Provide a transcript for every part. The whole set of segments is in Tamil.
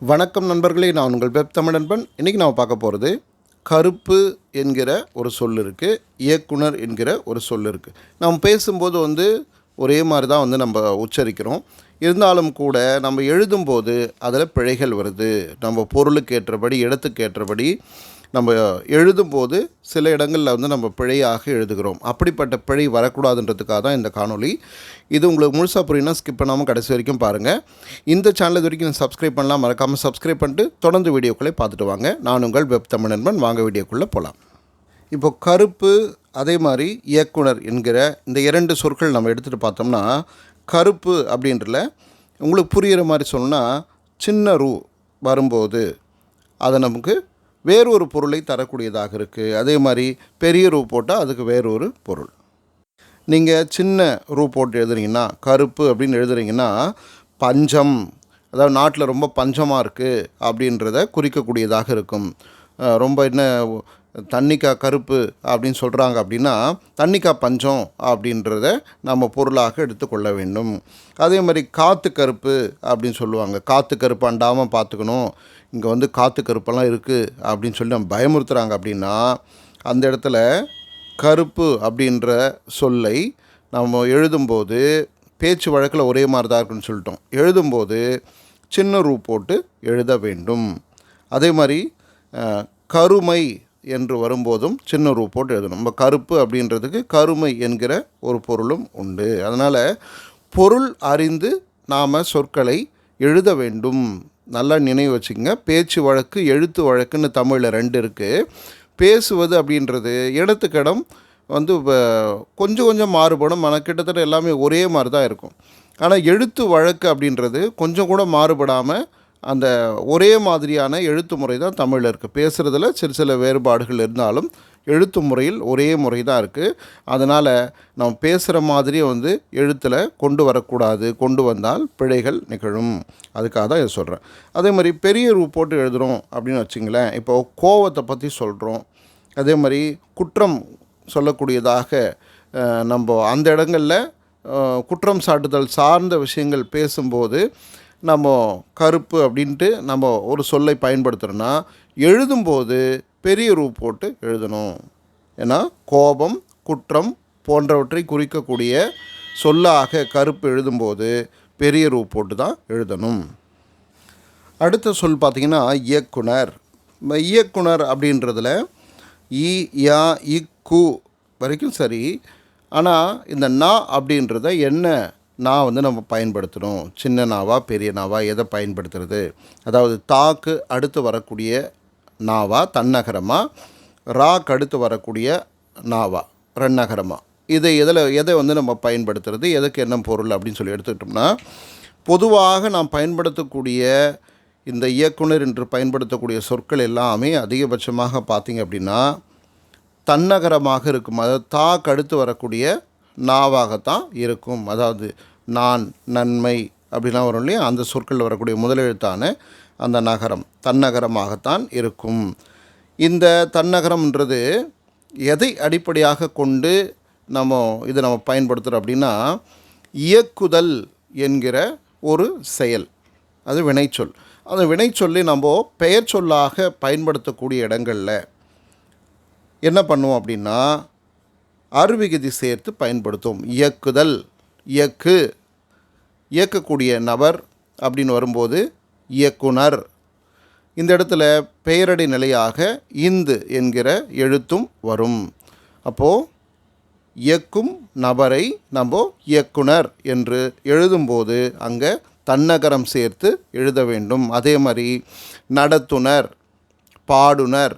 வணக்கம் நண்பர்களே நான் உங்கள் வெப் தமிழ் நண்பன் இன்றைக்கி நான் பார்க்க போகிறது கருப்பு என்கிற ஒரு சொல் இருக்குது இயக்குனர் என்கிற ஒரு சொல் இருக்குது நம்ம பேசும்போது வந்து ஒரே மாதிரி தான் வந்து நம்ம உச்சரிக்கிறோம். இருந்தாலும் கூட நம்ம எழுதும்போது அதில் பிழைகள் வருது. நம்ம பொருளுக்கு ஏற்றபடி இடத்துக்கு ஏற்றபடி நம்ம எழுதும்போது சில இடங்களில் வந்து நம்ம பிழையாக எழுதுகிறோம். அப்படிப்பட்ட பிழை வரக்கூடாதுன்றதுக்காக தான் இந்த காணொளி. இது உங்களுக்கு முழுசாக புரியும்னா ஸ்கிப் பண்ணாமல் கடைசி வரைக்கும் பாருங்கள் இந்த சேனல் இது வரைக்கும் சப்ஸ்கிரைப் பண்ணலாம் மறக்காமல் சப்ஸ்கிரைப் பண்ணிட்டு தொடர்ந்து வீடியோக்களை பார்த்துட்டு வாங்க. நான் உங்கள் வெப் தமிழ் நண்பன். வாங்க வீடியோக்குள்ளே போகலாம் இப்போ கருப்பு அதே மாதிரி இயக்குனர் என்கிற இந்த இரண்டு சொற்கள் நம்ம எடுத்துகிட்டு பார்த்தோம்னா கருப்பு அப்படின்றல உங்களுக்கு புரிகிற மாதிரி சொன்னால் சின்ன ரூ வரும்போது அதை நமக்கு வேறொரு பொருளை தரக்கூடியதாக இருக்குது அதே மாதிரி பெரிய ரூ போட்டால் அதுக்கு வேறொரு பொருள். நீங்கள் சின்ன ரூ போட்டு எழுதுறீங்கன்னா கருப்பு அப்படின்னு எழுதுறீங்கன்னா பஞ்சம் அதாவது நாட்டில் ரொம்ப பஞ்சமாக இருக்குது அப்படின்றத குறிக்கக்கூடியதாக இருக்கும். ரொம்ப என்ன தண்ணிக்கா கருப்பு அப்படின்னு சொல்கிறாங்க அப்படின்னா தண்ணிக்கா பஞ்சம் அப்படின்றத நம்ம பொருளாக எடுத்துக்கொள்ள வேண்டும். அதே மாதிரி காற்று கருப்பு அப்படின்னு சொல்லுவாங்க. காற்று கருப்பு அண்டாமல் பார்த்துக்கணும். இங்கே வந்து காற்று கருப்பெல்லாம் இருக்குது அப்படின்னு சொல்லி நம்ம பயமுறுத்துகிறாங்க அப்படின்னா அந்த இடத்துல கருப்பு அப்படின்ற சொல்லை நம்ம எழுதும்போது பேச்சு வழக்கில் ஒரே மாதிரி தான் இருக்குன்னு சொல்லிட்டோம். எழுதும்போது சின்ன ரூ போட்டு எழுத வேண்டும். அதே மாதிரி கருமை என்று வரும்போதும் சின்ன ரூ போட்டு எழுதணும். நம்ம கருப்பு அப்படின்றதுக்கு கருமை என்கிற ஒரு பொருளும் உண்டு. அதனால் பொருள் அறிந்து நாம் சொற்களை எழுத வேண்டும். நல்லா நினைவு வச்சுக்கோங்க. பேச்சு வழக்கு எழுத்து வழக்குன்னு தமிழில் ரெண்டு இருக்குது பேசுவது அப்படின்றது இடத்துக்கிடம் வந்து வ- கொஞ்சம் கொஞ்சம் மாறுபடும். ஆனால் கிட்டத்தட்ட எல்லாமே ஒரே மாதிரி தான் இருக்கும். ஆனால் எழுத்து வழக்கு அப்படின்றது கொஞ்சம் கூட மாறுபடாமல் அந்த ஒரே மாதிரியான எழுத்து முறை தான் தமிழில் இருக்குது பேசுகிறதுல சிறு சில வேறுபாடுகள் இருந்தாலும் எழுத்து முறையில் ஒரே முறை தான் இருக்குது அதனால் நம்ம பேசுகிற மாதிரியே வந்து எழுத்தில் கொண்டு வரக்கூடாது. கொண்டு வந்தால் பிழைகள் நிகழும். அதுக்காக தான் இதை சொல்கிறேன் அதே மாதிரி பெரிய ரூ போட்டு எழுதுகிறோம் அப்படின்னு வச்சிங்களேன். இப்போ கோவத்தை பற்றி சொல்கிறோம் அதே மாதிரி குற்றம் சொல்லக்கூடியதாக நம்ம அந்த இடங்களில் குற்றம் சாட்டுதல் சார்ந்த விஷயங்கள் பேசும்போது நம்ம கருப்பு அப்படின்ட்டு நம்ம ஒரு சொல்லை பயன்படுத்துகிறோன்னா எழுதும்போது பெரிய ரூ போட்டு எழுதணும். ஏன்னா கோபம் குற்றம் போன்றவற்றை குறிக்கக்கூடிய சொல்லாக கருப்பு எழுதும்போது பெரிய ரூ போட்டு தான் எழுதணும். அடுத்த சொல் பார்த்திங்கன்னா இயக்குனர். இயக்குனர் அப்படின்றதில் இ யா இக்கு வரைக்கும் சரி. ஆனால் இந்த நா அப்படின்றத என்ன நா வந்து நம்ம பயன்படுத்தணும் சின்ன நாவா பெரிய நாவா எதை பயன்படுத்துறது? அதாவது தாக்கு அடுத்து வரக்கூடிய நாவா தன்னகரமாக ராக்கு அடுத்து வரக்கூடிய நாவா ரன்னகரமாக இதை எதில் எதை வந்து நம்ம பயன்படுத்துறது? எதுக்கு என்ன பொருள் அப்படின்னு சொல்லி எடுத்துக்கிட்டோம்னா பொதுவாக நாம் பயன்படுத்தக்கூடிய இந்த இயக்குனர் என்று பயன்படுத்தக்கூடிய சொற்கள் எல்லாமே அதிகபட்சமாக பார்த்திங்க அப்படின்னா தன்னகரமாக இருக்கும். அதாவது தாக்கு அடுத்து வரக்கூடிய நாவாகத்தான் இருக்கும். அதாவது நான் நன்மை அப்படிலாம் வரும் இல்லையா? அந்த சொற்களில் வரக்கூடிய முதலெழுத்தான அந்த நகரம் தன்னகரமாகத்தான் இருக்கும். இந்த தன்னகரம்ன்றது எதை அடிப்படையாக கொண்டு நம்ம இதை நம்ம பயன்படுத்துகிறோம் அப்படின்னா இயக்குதல் என்கிற ஒரு செயல். அது வினைச்சொல். அந்த வினைச்சொல்லை நம்ம பெயர் சொல்லாக பயன்படுத்தக்கூடிய இடங்களில் என்ன பண்ணுவோம் அப்படின்னா அருவிகுதி சேர்த்து பயன்படுத்தும். இயக்குதல் இயக்கு இயக்கக்கூடிய நபர் அப்படின்னு வரும்போது இயக்குனர். இந்த இடத்துல பெயரடை நிலையாக இந்து என்கிற எழுத்தும் வரும். அப்போது இயக்கும் நபரை நம்ம இயக்குனர் என்று எழுதும்போது அங்கே தன்னகரம் சேர்த்து எழுத வேண்டும். அதே மாதிரி நடத்துனர் பாடுனர்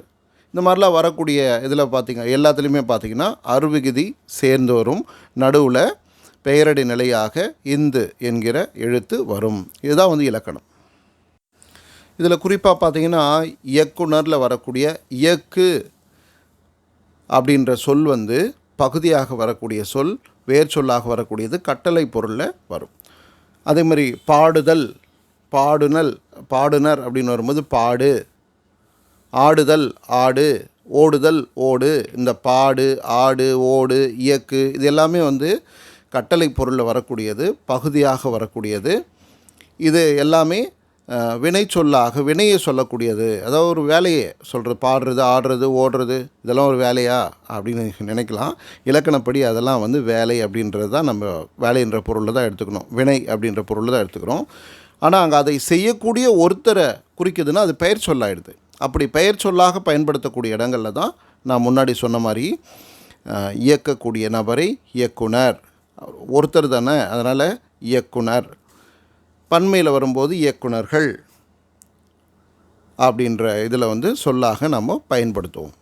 இந்த மாதிரிலாம் வரக்கூடிய இதில் பார்த்திங்க எல்லாத்துலேயுமே பார்த்தீங்கன்னா அருவிகுதி சேர்ந்து வரும் நடுவில் பெயரடி நிலையாக இந்து என்கிற எழுத்து வரும். இதுதான் வந்து இலக்கணம். இதில் குறிப்பாக பார்த்தீங்கன்னா இயக்குனரில் வரக்கூடிய இயக்கு அப்படின்ற சொல் வந்து பகுதியாக வரக்கூடிய சொல் வேர் சொல்லாக வரக்கூடியது கட்டளை பொருளில் வரும். அதே மாதிரி பாடுதல் பாடுனல் பாடுனர் அப்படின்னு வரும்போது பாடு ஆடுதல் ஆடு ஓடுதல் ஓடு இந்த பாடு ஆடு ஓடு இயக்கு இது எல்லாமே வந்து கட்டளை பொருளில் வரக்கூடியது பகுதியாக வரக்கூடியது. இது எல்லாமே வினை சொல்லாக வினையை சொல்லக்கூடியது. அதாவது ஒரு வேலையை சொல்கிறது பாடுறது ஆடுறது ஓடுறது இதெல்லாம் ஒரு வேலையா? அப்படின்னு நினைக்கலாம். இலக்கணப்படி அதெல்லாம் வந்து வேலை அப்படின்றது தான் நம்ம வேலைன்ற பொருளில் தான் எடுத்துக்கணும். வினை அப்படின்ற பொருளில் தான் எடுத்துக்கிறோம். ஆனால் அங்கே அதை செய்யக்கூடிய ஒருத்தரை குறிக்குதுன்னா அது பெயர் சொல்லாயிடுது. அப்படி பெயர் சொல்லாக பயன்படுத்தக்கூடிய இடங்களில் தான் நான் முன்னாடி சொன்ன மாதிரி இயக்கக்கூடிய நபரை இயக்குனர். ஒருத்தர் தானே அதனால் இயக்குனர். பன்மையில் வரும்போது இயக்குனர்கள் அப்படின்ற இதில் வந்து சொல்லாக நம்ம பயன்படுத்துவோம்.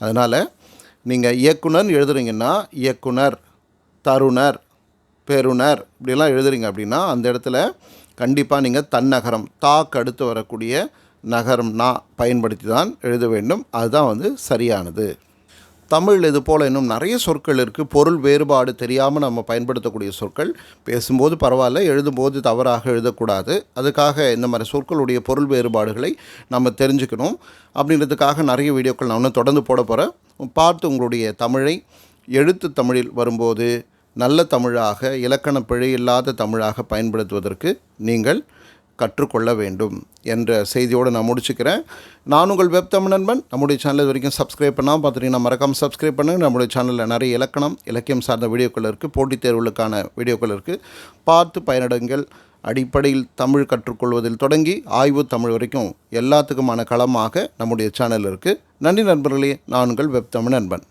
அதனால் நீங்கள் இயக்குனர் எழுதுறீங்கன்னா இயக்குனர் தருணர் பெருணர் இப்படிலாம் எழுதுறீங்க அப்படின்னா அந்த இடத்துல கண்டிப்பாக நீங்கள் தன்னகரம் தாக்கு அடுத்து வரக்கூடிய நகரம் நா பயன்படுத்தி தான் எழுத வேண்டும். அதுதான் வந்து சரியானது. தமிழ் இது போல் இன்னும் நிறைய சொற்கள் இருக்குது பொருள் வேறுபாடு தெரியாமல் நம்ம பயன்படுத்தக்கூடிய சொற்கள். பேசும்போது பரவாயில்ல எழுதும்போது தவறாக எழுதக்கூடாது. அதுக்காக இந்த மாதிரி சொற்களுடைய பொருள் வேறுபாடுகளை நம்ம தெரிஞ்சுக்கணும். அப்படின்றதுக்காக நிறைய வீடியோக்கள் நான் இன்னும் தொடர்ந்து போட போகிறேன் பார்த்து உங்களுடைய தமிழை எழுத்து தமிழில் வரும்போது நல்ல தமிழாக இலக்கண பிழை இல்லாத தமிழாக பயன்படுத்துவதற்கு நீங்கள் கற்றுக்கொள்ள வேண்டும் என்ற செய்தியோடு நான் முடிச்சுக்கிறேன். நான் உங்கள் வெப் தமிழ் நண்பன். நம்முடைய சேனல் வரைக்கும் சப்ஸ்கிரைப் பண்ணால் பார்த்துட்டீங்கன்னா மறக்காமல் சப்ஸ்கிரைப் பண்ணுங்கள் நம்முடைய சேனலில் நிறைய இலக்கணம் இலக்கியம் சார்ந்த வீடியோக்கள் இருக்குது போட்டித் தேர்வுகளுக்கான வீடியோக்கள் இருக்குது பார்த்து பயனடைங்கள். அடிப்படையில் தமிழ் கற்றுக்கொள்வதில் தொடங்கி ஆய்வு தமிழ் வரைக்கும் எல்லாத்துக்குமான களமாக நம்முடைய சேனல் இருக்குது நன்றி நண்பர்களே. நான் உங்கள் வெப் தமிழ் நண்பன்.